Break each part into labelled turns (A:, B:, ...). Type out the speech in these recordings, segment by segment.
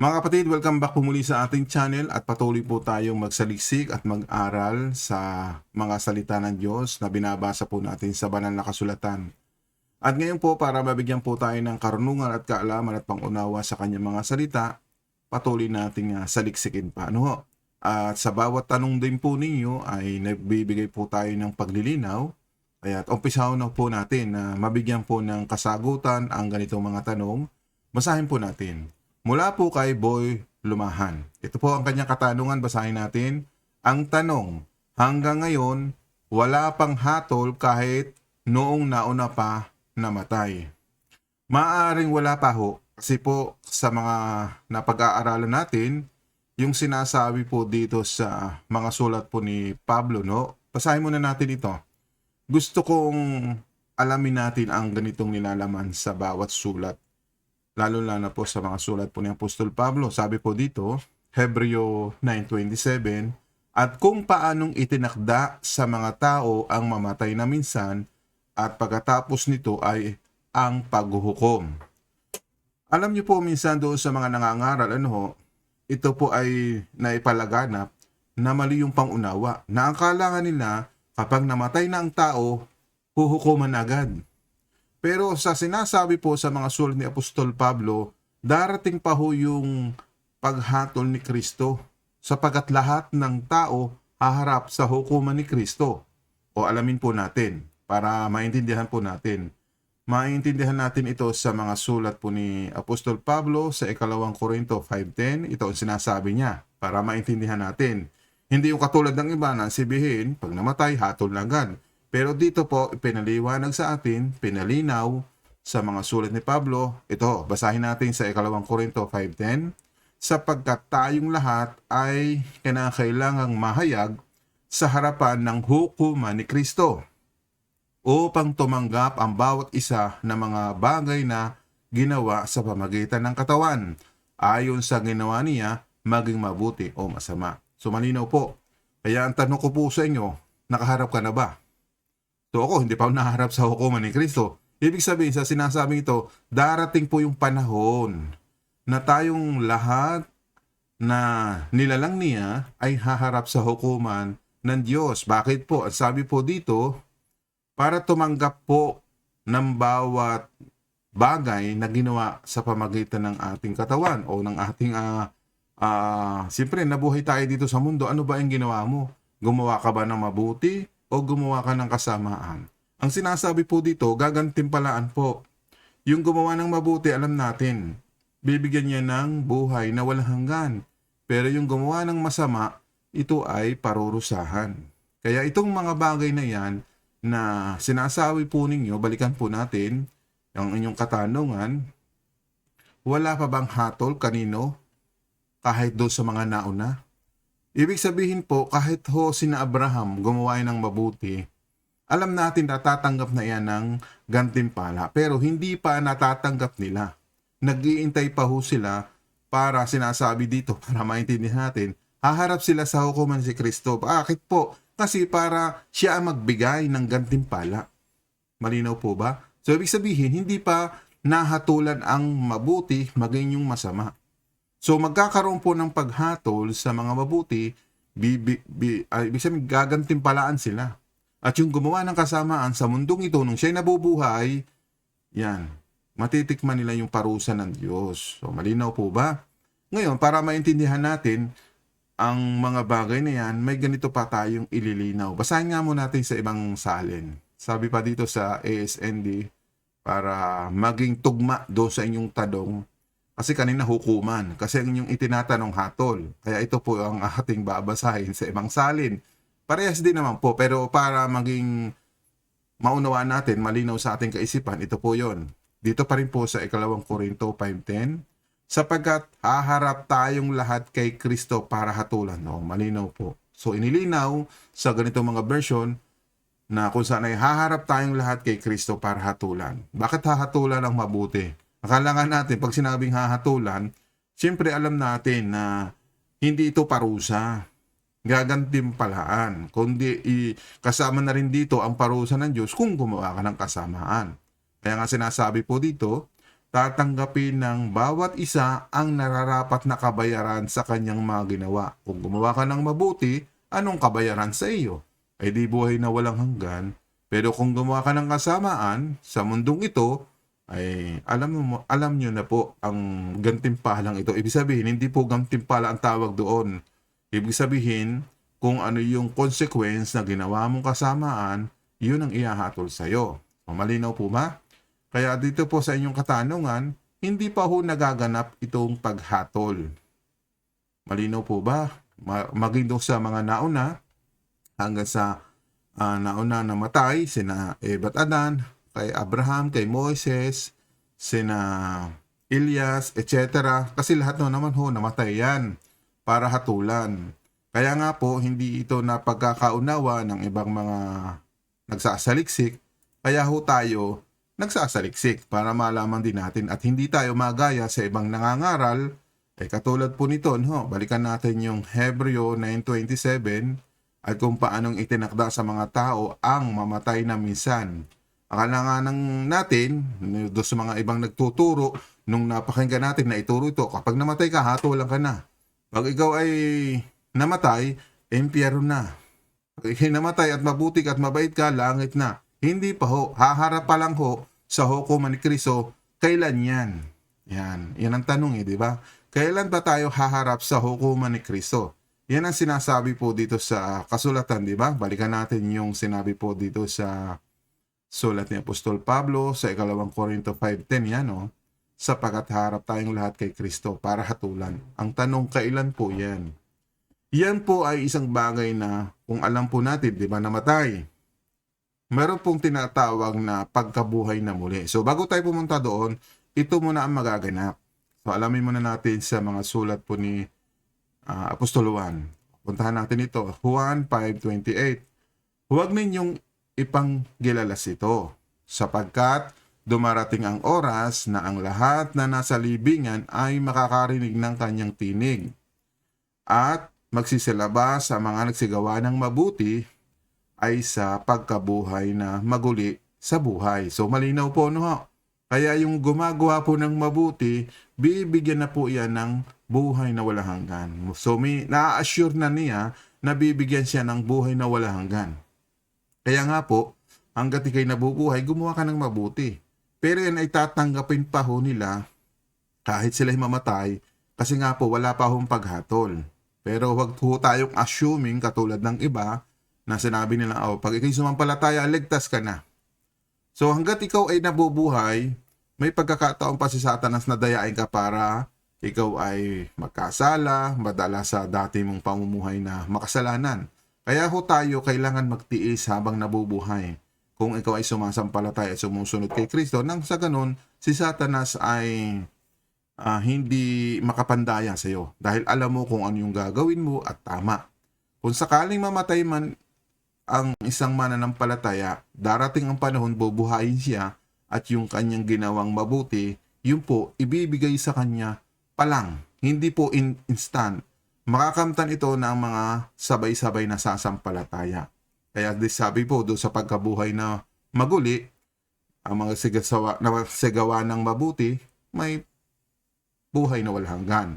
A: Mga kapatid, welcome back po muli sa ating channel at patuloy po tayong magsaliksik at mag-aral sa mga salita ng Diyos na binabasa po natin sa banal na kasulatan. At ngayon po para mabigyan po tayo ng karunungan at kaalaman at pangunawa sa kanyang mga salita, patuloy nating uh, saliksikin pa. Ano ho? At sa bawat tanong din po ninyo ay nagbibigay po tayo ng paglilinaw. Kaya umpisaw na po natin na mabigyan po ng kasagutan ang ganitong mga tanong. Basahin po natin. Mula po kay Boy Lumahan. Ito po ang kanyang katanungan, basahin natin. Ang tanong, hanggang ngayon, wala pang hatol kahit noong nauna pa namatay. Maaring wala pa ho, kasi po sa mga napag-aaralan natin, yung sinasabi po dito sa mga sulat po ni Pablo, no? Basahin muna natin ito. Gusto kong alamin natin ang ganitong nilalaman sa bawat sulat lalo na po sa mga sulat po ni Apostol Pablo. Sabi po dito, Hebreo 9.27, At kung paanong itinakda sa mga tao ang mamatay na minsan, at pagkatapos nito ay ang paghuhukom. Alam niyo po minsan doon sa mga nangangaral, ano ho, ito po ay naipalaganap na mali yung pangunawa, na ang kalangan nila kapag namatay na ang tao, huhukuman agad. Pero sa sinasabi po sa mga sulat ni Apostol Pablo, darating pa ho yung paghatol ni Kristo sapagat lahat ng tao haharap sa hukuman ni Kristo. O alamin po natin para maintindihan po natin. Maintindihan natin ito sa mga sulat po ni Apostol Pablo sa ikalawang Korinto 5.10. Ito ang sinasabi niya para maintindihan natin. Hindi yung katulad ng iba na sabihin, pag namatay, hatol na agad. Pero dito po, pinaliwanag sa atin, pinalinaw sa mga sulat ni Pablo. Ito, basahin natin sa ikalawang Korinto 5.10. Sapagkat tayong lahat ay kinakailangang mahayag sa harapan ng hukuman ni Kristo upang tumanggap ang bawat isa ng mga bagay na ginawa sa pamagitan ng katawan ayon sa ginawa niya maging mabuti o masama. So malinaw po. Kaya ang tanong ko po sa inyo, nakaharap ka na ba? So ako, hindi pa ako naharap sa hukuman ni Kristo. Ibig sabihin sa sinasabing ito, darating po yung panahon na tayong lahat na nilalang niya ay haharap sa hukuman ng Diyos. Bakit po? At sabi po dito, para tumanggap po ng bawat bagay na ginawa sa pamagitan ng ating katawan o ng ating uh, uh, siyempre nabuhay tayo dito sa mundo. Ano ba ang ginawa mo? Gumawa ka ba ng mabuti o gumawa ka ng kasamaan. Ang sinasabi po dito, gagantimpalaan po. Yung gumawa ng mabuti, alam natin, bibigyan niya ng buhay na walang hanggan. Pero yung gumawa ng masama, ito ay parurusahan. Kaya itong mga bagay na yan na sinasabi po ninyo, balikan po natin ang inyong katanungan, wala pa bang hatol kanino kahit do sa mga nauna? Ibig sabihin po, kahit ho sina Abraham gumawa ng mabuti, alam natin natatanggap na yan ng gantimpala. Pero hindi pa natatanggap nila. Nag-iintay pa ho sila para sinasabi dito, para maintindihan natin, haharap sila sa hukuman si Kristo. Bakit po? Kasi para siya ang magbigay ng gantimpala. Malinaw po ba? So ibig sabihin, hindi pa nahatulan ang mabuti maging yung masama. So magkakaroon po ng paghatol sa mga mabuti, bi, bi, bi, ay, ibig sabihin gagantimpalaan sila. At yung gumawa ng kasamaan sa mundong ito nung siya'y nabubuhay, yan, matitikman nila yung parusa ng Diyos. So malinaw po ba? Ngayon, para maintindihan natin ang mga bagay na yan, may ganito pa tayong ililinaw. Basahin nga mo natin sa ibang salin. Sabi pa dito sa ASND, para maging tugma do sa inyong tanong, kasi kanina hukuman. Kasi ang inyong itinatanong hatol. Kaya ito po ang ating babasahin sa ibang salin. Parehas din naman po. Pero para maging maunawaan natin, malinaw sa ating kaisipan, ito po yon. Dito pa rin po sa ikalawang Korinto 5.10 sapagkat haharap tayong lahat kay Kristo para hatulan. No, malinaw po. So inilinaw sa ganitong mga version na kung saan ay haharap tayong lahat kay Kristo para hatulan. Bakit hahatulan ang mabuti? Akala nga natin, pag sinabing hahatulan, siyempre alam natin na hindi ito parusa. Gagantimpalaan. Kundi kasama na rin dito ang parusa ng Diyos kung gumawa ka ng kasamaan. Kaya nga sinasabi po dito, tatanggapin ng bawat isa ang nararapat na kabayaran sa kanyang mga ginawa. Kung gumawa ka ng mabuti, anong kabayaran sa iyo? Ay di buhay na walang hanggan. Pero kung gumawa ka ng kasamaan sa mundong ito, ay alam mo alam niyo na po ang gantimpalang ito. Ibig sabihin, hindi po gantimpala ang tawag doon. Ibig sabihin, kung ano yung consequence na ginawa mong kasamaan, yun ang ihahatol sa iyo. Malinaw po ba? Kaya dito po sa inyong katanungan, hindi pa ho nagaganap itong paghatol. Malinaw po ba? Ma- maging doon sa mga nauna, hanggang sa ah, nauna na matay, sina Eva at Adan, kay Abraham, kay Moises, sina Elias, etc. Kasi lahat no naman ho, namatay yan para hatulan. Kaya nga po, hindi ito na pagkakaunawa ng ibang mga nagsasaliksik. Kaya ho tayo nagsasaliksik para malaman din natin at hindi tayo magaya sa ibang nangangaral. Eh katulad po nito, no, balikan natin yung Hebreo 9.27 at kung paanong itinakda sa mga tao ang mamatay na minsan. Akala nga ng natin, doon sa mga ibang nagtuturo, nung napakinggan natin na ituro ito, kapag namatay ka, hatulan ka na. Pag ikaw ay namatay, impyerno na. Pag ikay namatay at mabuti at mabait ka, langit na. Hindi pa ho. Haharap pa lang ho sa hukuman ni Kristo. Kailan yan? Yan. Yan ang tanong eh, di ba? Kailan ba tayo haharap sa hukuman ni Kristo? Yan ang sinasabi po dito sa kasulatan, di ba? Balikan natin yung sinabi po dito sa sulat ni Apostol Pablo sa ikalawang Korinto 5.10 yan, no? Sapagat harap tayong lahat kay Kristo para hatulan. Ang tanong, kailan po yan? Yan po ay isang bagay na kung alam po natin, di ba, namatay. Meron pong tinatawag na pagkabuhay na muli. So bago tayo pumunta doon, ito muna ang magaganap. So alamin muna natin sa mga sulat po ni ah, Apostol Juan. Puntahan natin ito, Juan 5.28. Huwag ninyong ipanggilalas ito, sapagkat dumarating ang oras na ang lahat na nasa libingan ay makakarinig ng kanyang tinig. At magsisilabas sa mga nagsigawa ng mabuti ay sa pagkabuhay na maguli sa buhay. So malinaw po no ho. Kaya yung gumagawa po ng mabuti, bibigyan na po yan ng buhay na wala hanggan. So may na-assure na niya na bibigyan siya ng buhay na wala hanggan. Kaya nga po, hanggat ikay nabubuhay, gumawa ka ng mabuti. Pero yan ay tatanggapin pa ho nila kahit sila'y mamatay kasi nga po wala pa hong paghatol. Pero wag po tayong assuming katulad ng iba na sinabi nila, oh, pag ikay sumampalataya, ligtas ka na. So hanggat ikaw ay nabubuhay, may pagkakataon pa si Satanas na dayain ka para ikaw ay magkasala, madala sa dati mong pamumuhay na makasalanan. Kaya ho tayo kailangan magtiis habang nabubuhay. Kung ikaw ay sumasampalataya at sumusunod kay Kristo, nang sa ganun, si Satanas ay ah, hindi makapandaya sa iyo dahil alam mo kung ano yung gagawin mo at tama. Kung sakaling mamatay man ang isang mananampalataya, darating ang panahon bubuhayin siya at yung kanyang ginawang mabuti, yun po, ibibigay sa kanya palang, hindi po in instant. Makakamtan ito ng mga sabay-sabay na sasampalataya. Kaya di sabi po doon sa pagkabuhay na maguli, ang mga sigasawa, na sigawa ng mabuti, may buhay na walang hanggan.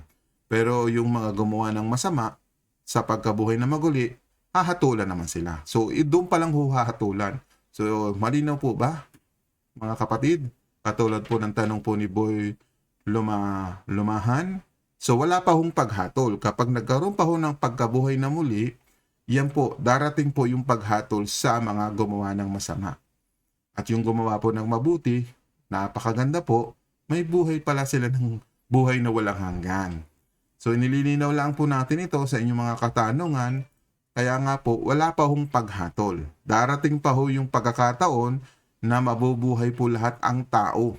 A: Pero yung mga gumawa ng masama, sa pagkabuhay na maguli, hahatulan naman sila. So, doon pa lang ho hahatulan. So, malinaw po ba, mga kapatid? Katulad po ng tanong po ni Boy Luma, Lumahan. So, wala pa hong paghatol. Kapag nagkaroon pa ho ng pagkabuhay na muli, yan po, darating po yung paghatol sa mga gumawa ng masama. At yung gumawa po ng mabuti, napakaganda po, may buhay pala sila ng buhay na walang hanggan. So inililinaw lang po natin ito sa inyong mga katanungan. Kaya nga po, wala pa hong paghatol. Darating pa ho yung pagkakataon na mabubuhay po lahat ang tao.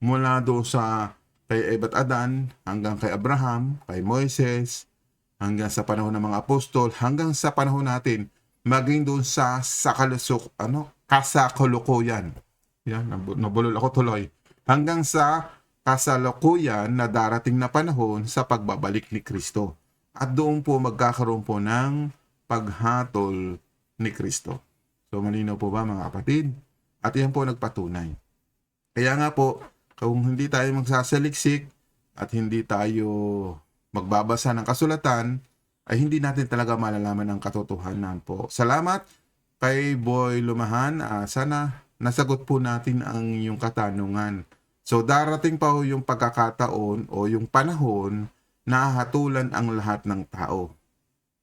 A: Mula do sa kay Eva at Adan, hanggang kay Abraham, kay Moises, hanggang sa panahon ng mga apostol, hanggang sa panahon natin, maging doon sa sakalusok, ano, kasakulukuyan. Yan, nabu- nabulol ako tuloy. Hanggang sa kasalukuyan na darating na panahon sa pagbabalik ni Kristo. At doon po magkakaroon po ng paghatol ni Kristo. So malinaw po ba mga kapatid? At yan po nagpatunay. Kaya nga po, kung hindi tayo magsasaliksik at hindi tayo magbabasa ng kasulatan, ay hindi natin talaga malalaman ang katotohanan po. Salamat kay Boy Lumahan. Ah, sana nasagot po natin ang yung katanungan. So darating pa ho yung pagkakataon o yung panahon na hahatulan ang lahat ng tao.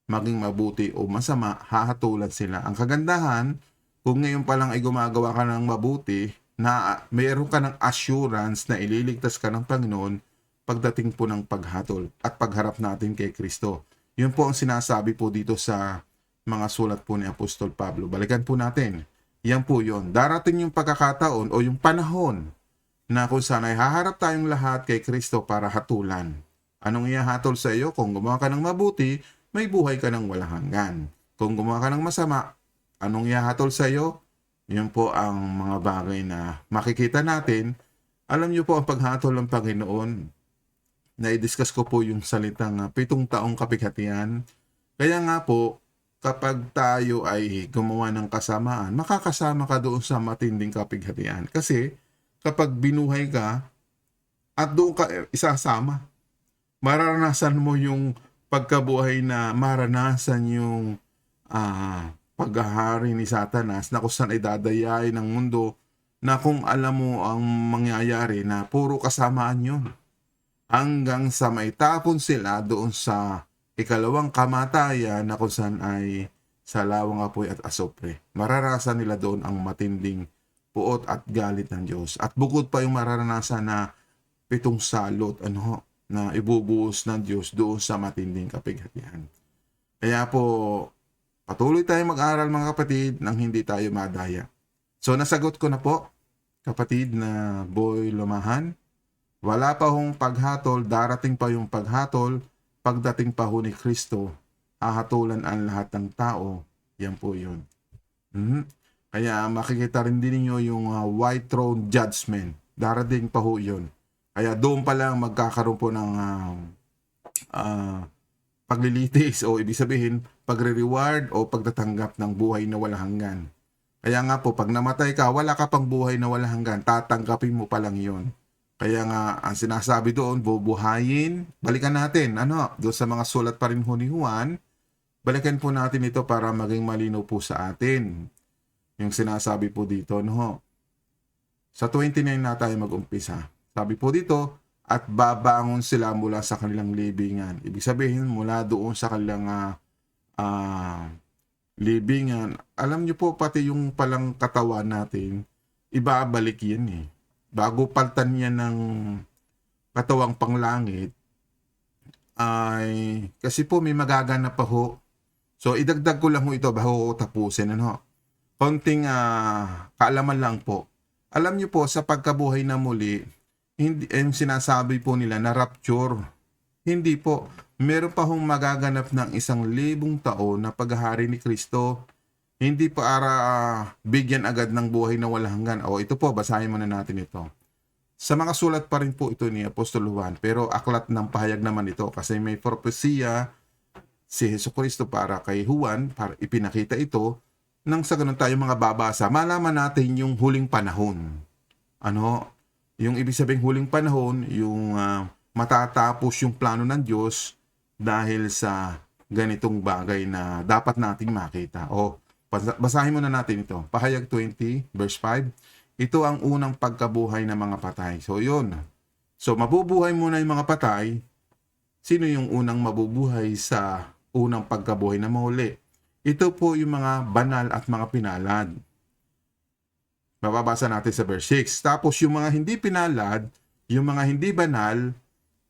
A: Maging mabuti o masama, hahatulan sila. Ang kagandahan, kung ngayon pa lang ay gumagawa ka ng mabuti, na mayroon ka ng assurance na ililigtas ka ng Panginoon pagdating po ng paghatol at pagharap natin kay Kristo. Yun po ang sinasabi po dito sa mga sulat po ni Apostol Pablo. Balikan po natin. Yan po yun. Darating yung pagkakataon o yung panahon na kung saan ay haharap tayong lahat kay Kristo para hatulan. Anong ihahatol sa iyo? Kung gumawa ka ng mabuti, may buhay ka ng walang hanggan. Kung gumawa ka ng masama, anong ihahatol sa iyo? Yun po ang mga bagay na makikita natin. Alam niyo po ang paghatol ng Panginoon. Na-discuss ko po yung salitang ah, pitong taong kapighatian. Kaya nga po, kapag tayo ay gumawa ng kasamaan, makakasama ka doon sa matinding kapighatian. Kasi kapag binuhay ka at doon ka eh, isasama, mararanasan mo yung pagkabuhay na maranasan yung ah, paghahari ni Satanas na kung saan ay dadayain ng mundo na kung alam mo ang mangyayari na puro kasamaan yun. Hanggang sa may tapon sila doon sa ikalawang kamatayan na kung saan ay sa lawang apoy at asopre. Mararasan nila doon ang matinding puot at galit ng Diyos. At bukod pa yung mararanasan na pitong salot ano na ibubuhos ng Diyos doon sa matinding kapighatian. Kaya po, patuloy tayong mag-aral mga kapatid nang hindi tayo madaya. So nasagot ko na po, kapatid na boy lumahan. Wala pa hong paghatol, darating pa yung paghatol, pagdating pa ho ni Kristo, hahatulan ang lahat ng tao. Yan po yun. Mhm. Kaya makikita rin din ninyo yung ah, white throne judgment. Darating pa ho yun. Kaya doon pa lang magkakaroon po ng ah, ah, paglilitis o ibig sabihin pagre-reward o pagtatanggap ng buhay na walang hanggan. Kaya nga po, pag namatay ka, wala ka pang buhay na walang hanggan, tatanggapin mo pa lang yon. Kaya nga, ang sinasabi doon, bubuhayin, balikan natin, ano, doon sa mga sulat pa rin ho ni Juan, balikan po natin ito para maging malinaw po sa atin. Yung sinasabi po dito, no. Sa 29 na tayo mag-umpisa. Sabi po dito, at babangon sila mula sa kanilang libingan. Ibig sabihin, mula doon sa kanilang ah, ah, libingan. Alam niyo po, pati yung palang katawan natin, ibabalik yan eh. Bago paltan yan ng katawang panglangit, ay, kasi po may magaganap pa ho. So, idagdag ko lang ho ito bago ko tapusin. Ano? Konting ah, kaalaman lang po. Alam niyo po, sa pagkabuhay na muli, hindi, yung sinasabi po nila na rapture. Hindi po. Meron pa hong magaganap ng isang libong taon na paghahari ni Kristo. Hindi para ah, bigyan agad ng buhay na walang hanggan. O ito po, basahin muna natin ito. Sa mga sulat pa rin po ito ni Apostol Juan, pero aklat ng pahayag naman ito kasi may propesya si Heso Kristo para kay Juan, para ipinakita ito, nang sa ganun tayo mga babasa, malaman natin yung huling panahon. Ano, yung ibig sabihin huling panahon, yung ah, matatapos yung plano ng Diyos dahil sa ganitong bagay na dapat nating makita. O, basa- basahin muna natin ito. Pahayag 20, verse 5. Ito ang unang pagkabuhay ng mga patay. So, yun. So, mabubuhay muna yung mga patay. Sino yung unang mabubuhay sa unang pagkabuhay na mahuli? Ito po yung mga banal at mga pinalad. Mababasa natin sa verse 6. Tapos yung mga hindi pinalad, yung mga hindi banal,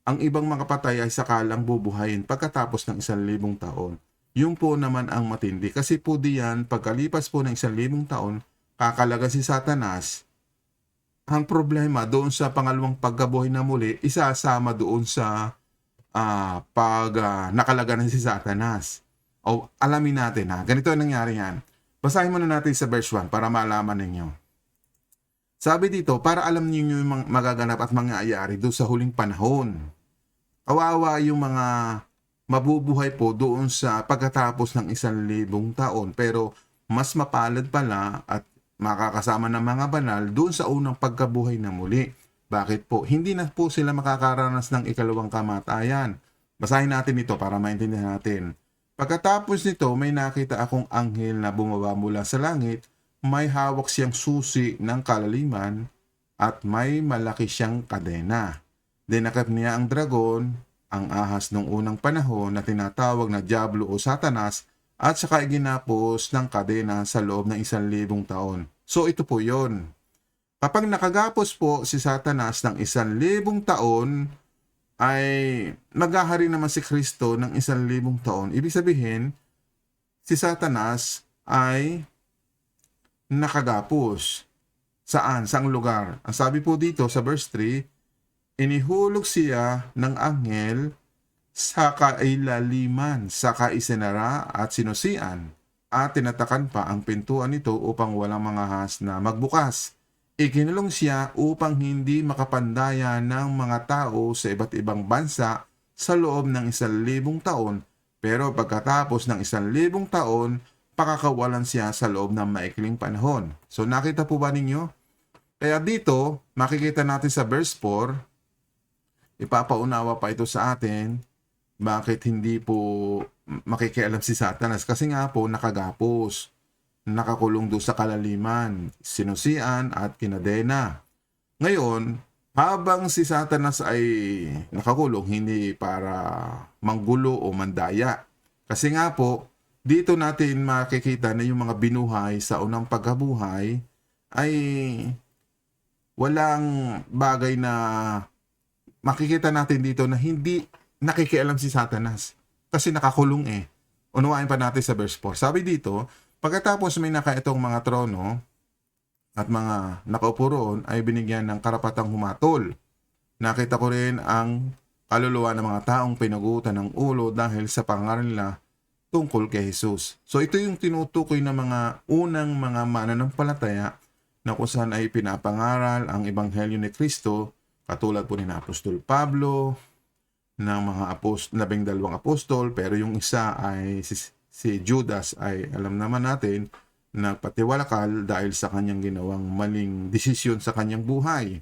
A: ang ibang mga patay ay sakalang bubuhayin pagkatapos ng isang libong taon. Yun po naman ang matindi. Kasi po diyan, pagkalipas po ng isang libong taon, kakalaga si Satanas. Ang problema doon sa pangalawang pagkabuhay na muli, isasama doon sa ah, pag ah, nakalaga na si Satanas. O alamin natin ha, ganito ang nangyari yan. Basahin muna natin sa verse 1 para malaman ninyo. Sabi dito, para alam niyo yung magaganap at mangyayari doon sa huling panahon. Kawawa yung mga mabubuhay po doon sa pagkatapos ng isang libong taon. Pero mas mapalad pala at makakasama ng mga banal doon sa unang pagkabuhay na muli. Bakit po? Hindi na po sila makakaranas ng ikalawang kamatayan. Basahin natin ito para maintindihan natin. Pagkatapos nito, may nakita akong anghel na bumaba mula sa langit. May hawak siyang susi ng kalaliman at may malaki siyang kadena. Dinakip niya ang dragon, ang ahas ng unang panahon na tinatawag na Diablo o Satanas at saka iginapos ng kadena sa loob ng isang libong taon. So ito po yon. Kapag nakagapos po si Satanas ng isang libong taon, ay maghahari naman si Kristo ng isang libong taon. Ibig sabihin, si Satanas ay nakagapos. Saan? Saang lugar? Ang sabi po dito sa verse 3, inihulog siya ng anghel sa kailaliman, sa kaisenara at sinusian, at tinatakan pa ang pintuan nito upang walang mga has na magbukas. Ikinulong siya upang hindi makapandaya ng mga tao sa iba't ibang bansa sa loob ng isang libong taon, pero pagkatapos ng isang libong taon, pakakawalan siya sa loob ng maikling panahon. So nakita po ba ninyo? Kaya dito, makikita natin sa verse 4, ipapaunawa pa ito sa atin, bakit hindi po makikialam si Satanas? Kasi nga po, nakagapos nakakulong doon sa kalaliman, sinusian at kinadena. Ngayon, habang si Satanas ay nakakulong, hindi para manggulo o mandaya. Kasi nga po, dito natin makikita na yung mga binuhay sa unang pagkabuhay ay walang bagay na makikita natin dito na hindi nakikialam si Satanas. Kasi nakakulong eh. Unawain pa natin sa verse 4. Sabi dito, Pagkatapos may nakaitong mga trono at mga nakaupo roon ay binigyan ng karapatang humatol. Nakita ko rin ang kaluluwa ng mga taong pinagutan ng ulo dahil sa pangalan nila tungkol kay Jesus. So ito yung tinutukoy ng mga unang mga mananampalataya na kung saan ay pinapangaral ang Ebanghelyo ni Kristo katulad po ni Apostol Pablo, ng mga apost labing dalawang apostol pero yung isa ay si si Judas ay alam naman natin nagpatiwalakal dahil sa kanyang ginawang maling desisyon sa kanyang buhay.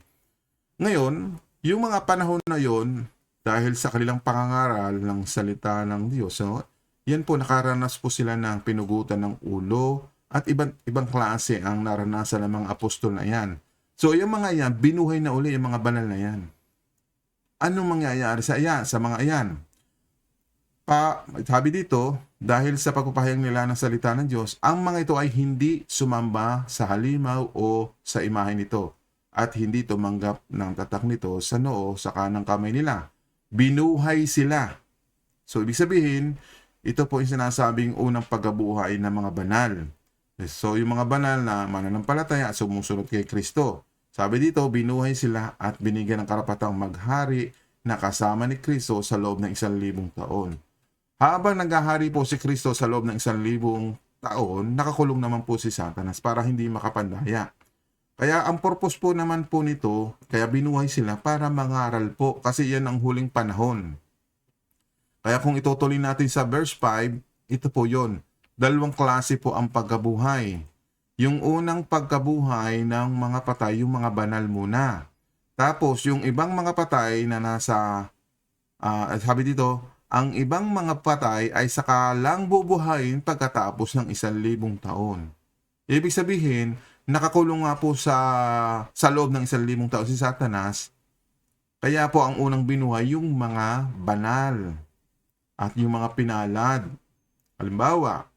A: Ngayon, yung mga panahon na yon dahil sa kanilang pangangaral ng salita ng Diyos, no, yan po nakaranas po sila ng pinugutan ng ulo at ibang, ibang klase ang naranasan ng mga apostol na yan. So, yung mga yan, binuhay na uli yung mga banal na yan. Anong mangyayari sa yan, sa mga yan? Pa, sabi dito, dahil sa pagpapahayag nila ng salita ng Diyos, ang mga ito ay hindi sumamba sa halimaw o sa imahe nito at hindi tumanggap ng tatak nito sa noo sa kanang kamay nila. Binuhay sila. So, ibig sabihin, ito po yung sinasabing unang pagkabuhay ng mga banal. So, yung mga banal na mananampalataya at sumusunod kay Kristo. Sabi dito, binuhay sila at binigyan ng karapatang maghari na kasama ni Kristo sa loob ng isang libong taon. Habang naghahari po si Kristo sa loob ng isang libong taon, nakakulong naman po si Satanas para hindi makapandaya. Kaya ang purpose po naman po nito, kaya binuhay sila para mangaral po kasi yan ang huling panahon. Kaya kung itutuloy natin sa verse 5, ito po yon. Dalawang klase po ang pagkabuhay. Yung unang pagkabuhay ng mga patay, yung mga banal muna. Tapos yung ibang mga patay na nasa, uh, sabi dito, ang ibang mga patay ay saka lang bubuhayin pagkatapos ng isang libong taon. Ibig sabihin, nakakulong nga po sa, sa loob ng isang libong taon si Satanas, kaya po ang unang binuhay yung mga banal at yung mga pinalad. Halimbawa,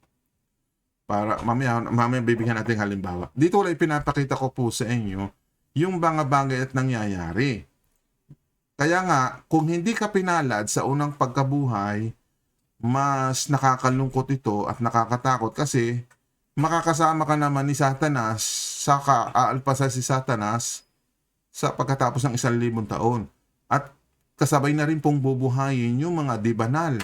A: para mamaya, mamaya bibigyan natin halimbawa. Dito wala pinapakita ko po sa inyo yung mga bagay at nangyayari. Kaya nga, kung hindi ka pinalad sa unang pagkabuhay, mas nakakalungkot ito at nakakatakot kasi makakasama ka naman ni Satanas sa aalpasa si Satanas sa pagkatapos ng isang libong taon. At kasabay na rin pong bubuhayin yung mga dibanal.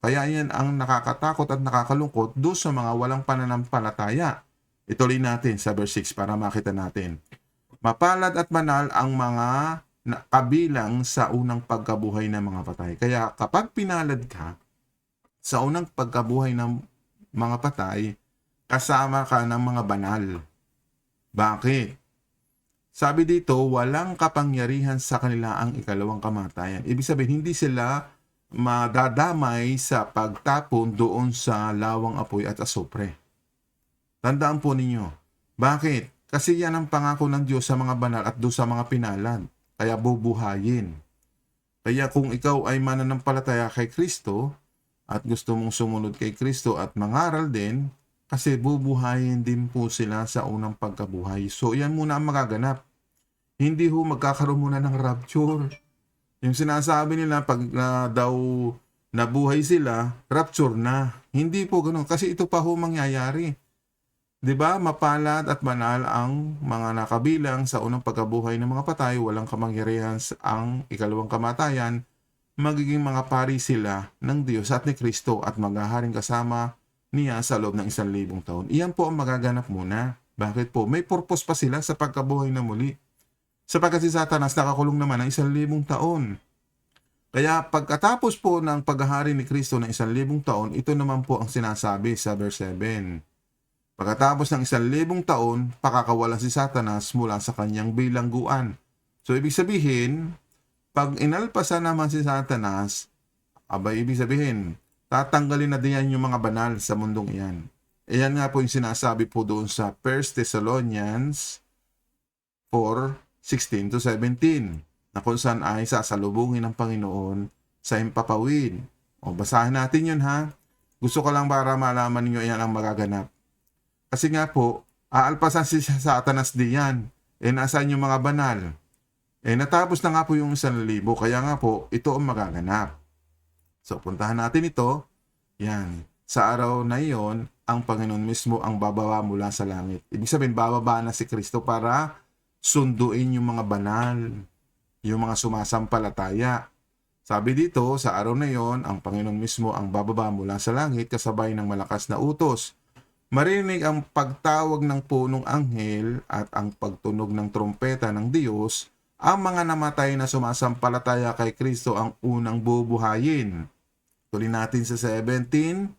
A: Kaya yan ang nakakatakot at nakakalungkot do sa mga walang pananampalataya. Ituloy natin sa verse 6 para makita natin. Mapalad at banal ang mga kabilang sa unang pagkabuhay ng mga patay. Kaya kapag pinalad ka sa unang pagkabuhay ng mga patay, kasama ka ng mga banal. Bakit? Sabi dito, walang kapangyarihan sa kanila ang ikalawang kamatayan. Ibig sabihin, hindi sila madadamay sa pagtapon doon sa lawang apoy at asopre. Tandaan po ninyo. Bakit? Kasi yan ang pangako ng Diyos sa mga banal at doon sa mga pinalad. Kaya bubuhayin. Kaya kung ikaw ay mananampalataya kay Kristo at gusto mong sumunod kay Kristo at mangaral din, kasi bubuhayin din po sila sa unang pagkabuhay. So yan muna ang magaganap. Hindi ho magkakaroon muna ng rapture. Yung sinasabi nila pag na daw nabuhay sila, rapture na. Hindi po ganun. Kasi ito pa ho mangyayari. 'Di ba? Mapalad at banal ang mga nakabilang sa unang pagkabuhay ng mga patay, walang kamangyarihan ang ikalawang kamatayan, magiging mga pari sila ng Diyos at ni Kristo at maghaharing kasama niya sa loob ng isang libong taon. Iyan po ang magaganap muna. Bakit po? May purpose pa sila sa pagkabuhay na muli. Sapagkat si Satanas nakakulong naman ng isang libong taon. Kaya pagkatapos po ng paghahari ni Kristo ng isang libong taon, ito naman po ang sinasabi sa verse 7. Pagkatapos ng isang libong taon, pakakawalan si Satanas mula sa kanyang bilangguan. So, ibig sabihin, pag inalpasan naman si Satanas, abay, ibig sabihin, tatanggalin na din yung mga banal sa mundong iyan. Iyan nga po yung sinasabi po doon sa 1 Thessalonians 4, 16 to 17 na kung saan ay sasalubungin ng Panginoon sa impapawid. O basahin natin yun ha. Gusto ko lang para malaman ninyo yan ang magaganap. Kasi nga po, aalpasan si Satanas diyan. Eh nasaan yung mga banal? Eh natapos na nga po yung isang libo, kaya nga po, ito ang magaganap. So puntahan natin ito. Yan. Sa araw na iyon, ang Panginoon mismo ang bababa mula sa langit. Ibig sabihin, bababa na si Kristo para sunduin yung mga banal, yung mga sumasampalataya. Sabi dito, sa araw na iyon, ang Panginoon mismo ang bababa mula sa langit kasabay ng malakas na utos. Marinig ang pagtawag ng punong anghel at ang pagtunog ng trompeta ng Diyos, ang mga namatay na sumasampalataya kay Kristo ang unang bubuhayin. Tuloy natin sa 17.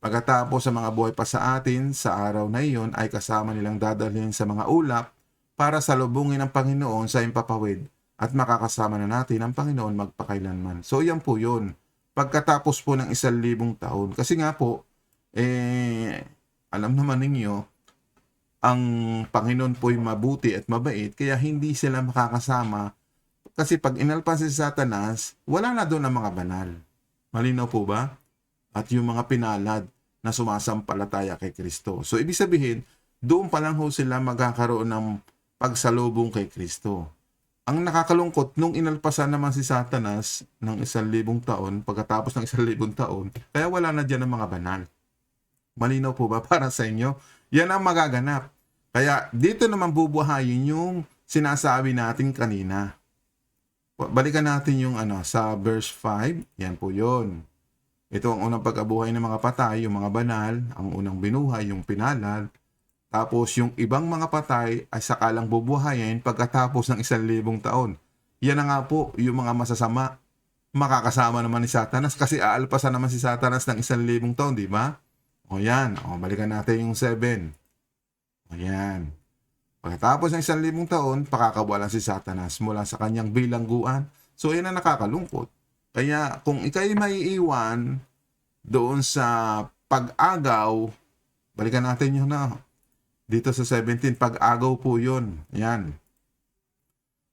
A: Pagkatapos sa mga buhay pa sa atin, sa araw na iyon ay kasama nilang dadalhin sa mga ulap para salubungin ang Panginoon sa impapawid at makakasama na natin ang Panginoon magpakailanman. So yan po yun. Pagkatapos po ng isang libong taon. Kasi nga po, eh, alam naman ninyo, ang Panginoon po'y mabuti at mabait, kaya hindi sila makakasama. Kasi pag inalpas si Satanas, wala na doon ang mga banal. Malinaw po ba? At yung mga pinalad na sumasampalataya kay Kristo. So, ibig sabihin, doon pa lang ho sila magkakaroon ng pagsalubong kay Kristo. Ang nakakalungkot, nung inalpasan naman si Satanas ng isang libong taon, pagkatapos ng isang libong taon, kaya wala na dyan ang mga banal. Malinaw po ba para sa inyo? Yan ang magaganap. Kaya dito naman bubuhayin yung sinasabi natin kanina. Balikan natin yung ano sa verse 5. Yan po 'yon. Ito ang unang pagkabuhay ng mga patay, yung mga banal, ang unang binuhay, yung pinalad. Tapos yung ibang mga patay ay sakalang bubuhayin pagkatapos ng isang libong taon. Yan na nga po yung mga masasama. Makakasama naman ni Satanas kasi aalpasan naman si Satanas ng isang libong taon, di ba? O yan, o balikan natin yung 7. O yan. Pagkatapos ng isang libong taon, pakakawalan si Satanas mula sa kanyang bilangguan. So yan ang nakakalungkot. Kaya kung ikay maiiwan doon sa pag-agaw, balikan natin yun na. Dito sa 17, pag-agaw po yun. Yan.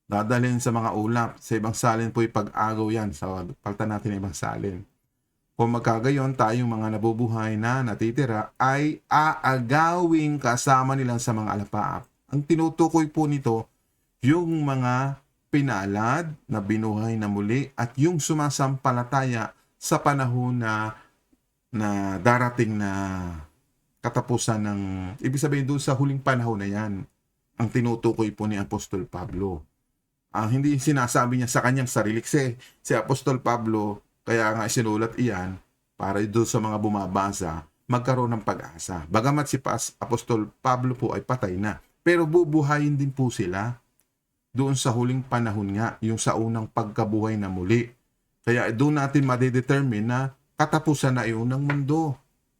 A: Dadalhin sa mga ulap. Sa ibang salin po pag-agaw yan. So, paltan natin ibang salin. Kung magkagayon, tayong mga nabubuhay na natitira ay aagawing kasama nila sa mga alapaap. Ang tinutukoy po nito, yung mga pinalad na binuhay na muli at yung sumasampalataya sa panahon na na darating na katapusan ng ibig sabihin doon sa huling panahon na yan ang tinutukoy po ni Apostol Pablo. Ang hindi sinasabi niya sa kanyang sarili kasi si Apostol Pablo kaya nga sinulat iyan para doon sa mga bumabasa magkaroon ng pag-asa. Bagamat si Pas- Apostol Pablo po ay patay na, pero bubuhayin din po sila doon sa huling panahon nga, yung sa unang pagkabuhay na muli. Kaya doon natin madedetermine na katapusan na iyon ng mundo.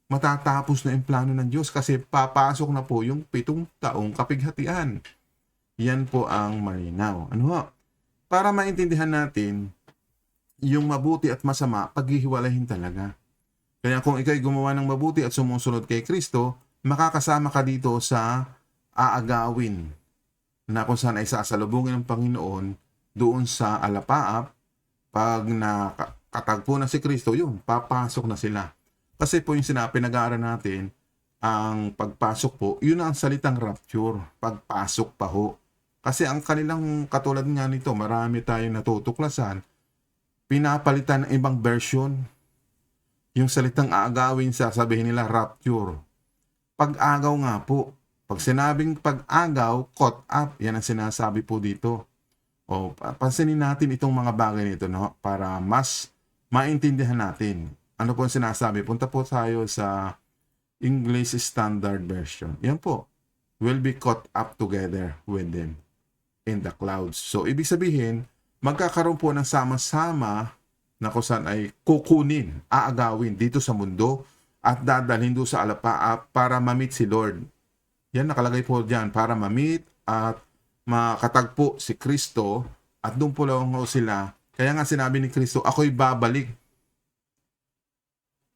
A: Matatapos na yung plano ng Diyos kasi papasok na po yung pitong taong kapighatian. Yan po ang malinaw. Ano ho? Para maintindihan natin, yung mabuti at masama, paghihiwalayin talaga. Kaya kung ikay gumawa ng mabuti at sumusunod kay Kristo, makakasama ka dito sa aagawin na kung saan ay sasalubungin ng Panginoon doon sa alapaap pag nakatagpo na si Kristo, yun, papasok na sila. Kasi po yung sinabi, pinag-aaral natin, ang pagpasok po, yun ang salitang rapture, pagpasok pa ho. Kasi ang kanilang katulad nga nito, marami tayong natutuklasan, pinapalitan ng ibang version. Yung salitang aagawin, sasabihin nila rapture. Pag-agaw nga po. Pag sinabing pag-agaw, caught up, yan ang sinasabi po dito. O, pa- pansinin natin itong mga bagay nito no? para mas maintindihan natin. Ano po ang sinasabi? Punta po tayo sa English Standard Version. Yan po. Will be caught up together with them in the clouds. So, ibig sabihin, magkakaroon po ng sama-sama na kung ay kukunin, aagawin dito sa mundo at dadalhin doon sa alapaap para ma-meet si Lord. Yan nakalagay po dyan, para ma-meet at makatagpo si Kristo at doon po lang sila. Kaya nga sinabi ni Kristo, ako'y babalik.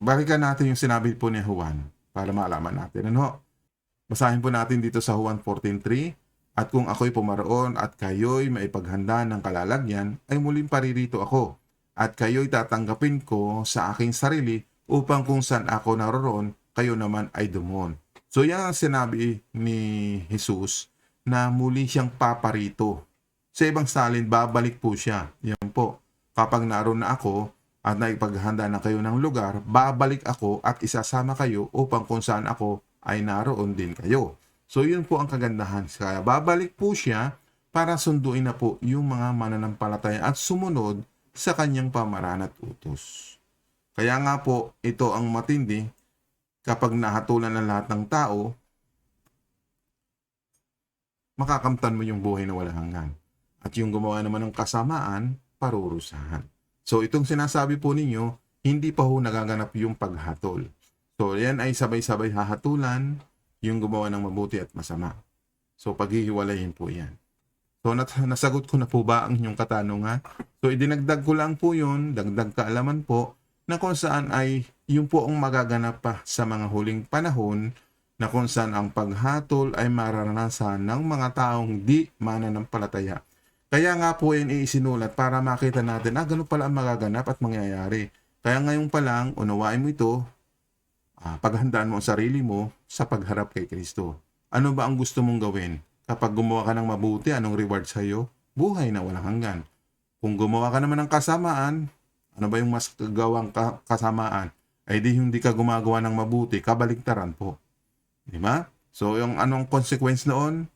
A: Balikan natin yung sinabi po ni Juan para malaman natin. Ano? Basahin po natin dito sa Juan 14.3 At kung ako'y pumaroon at kayo'y maipaghanda ng kalalagyan, ay muling paririto ako. At kayo'y tatanggapin ko sa aking sarili upang kung saan ako naroon, kayo naman ay dumon. So yan ang sinabi ni Jesus na muli siyang paparito. Sa ibang salin, babalik po siya. Yan po. Kapag naroon na ako at naipaghanda na kayo ng lugar, babalik ako at isasama kayo upang kung saan ako ay naroon din kayo. So yun po ang kagandahan. Kaya babalik po siya para sunduin na po yung mga mananampalataya at sumunod sa kanyang pamaraan at utos. Kaya nga po, ito ang matindi kapag nahatulan ng lahat ng tao, makakamtan mo yung buhay na walang hanggan. At yung gumawa naman ng kasamaan, parurusahan. So itong sinasabi po ninyo, hindi pa ho nagaganap yung paghatol. So yan ay sabay-sabay hahatulan yung gumawa ng mabuti at masama. So paghihiwalayin po yan. So nasagot ko na po ba ang inyong katanungan? So idinagdag ko lang po yun, dagdag kaalaman po, na kung saan ay yung po ang magaganap pa sa mga huling panahon na kung saan ang paghatol ay mararanasan ng mga taong di mananampalataya. Kaya nga po yan iisinulat para makita natin, ah, ganun pala ang magaganap at mangyayari. Kaya ngayon pa lang, unawain mo ito, ah, paghandaan mo ang sarili mo sa pagharap kay Kristo. Ano ba ang gusto mong gawin? Kapag gumawa ka ng mabuti, anong reward sa iyo? Buhay na walang hanggan. Kung gumawa ka naman ng kasamaan, ano ba yung mas gawang ka- kasamaan? Ay di hindi ka gumagawa ng mabuti, kabaligtaran po. Di ba? So yung anong consequence noon?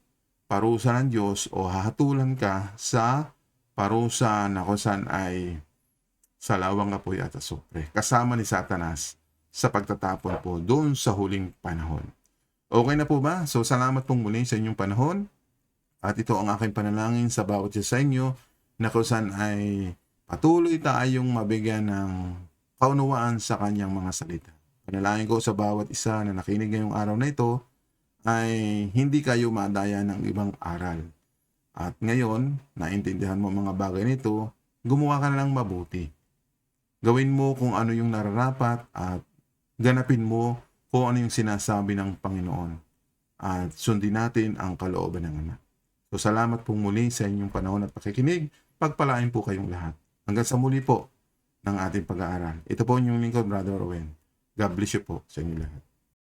A: Parusa ng Diyos o hahatulan ka sa parusa na kung saan ay sa lawang apoy at asupre. Kasama ni Satanas sa pagtatapon po doon sa huling panahon. Okay na po ba? So salamat pong muli sa inyong panahon. At ito ang aking panalangin sa bawat isa sa inyo na kung saan ay patuloy tayong mabigyan ng kaunawaan sa kanyang mga salita. Panalangin ko sa bawat isa na nakinig ngayong araw na ito ay hindi kayo madaya ng ibang aral. At ngayon, naintindihan mo mga bagay nito, gumawa ka na lang mabuti. Gawin mo kung ano yung nararapat at ganapin mo kung ano yung sinasabi ng Panginoon. At sundin natin ang kalooban ng anak. So salamat pong muli sa inyong panahon at pakikinig. Pagpalain po kayong lahat. Hanggang sa muli po ng ating pag-aaral. Ito po yung lingkod, Brother Owen. God bless you po sa inyo lahat.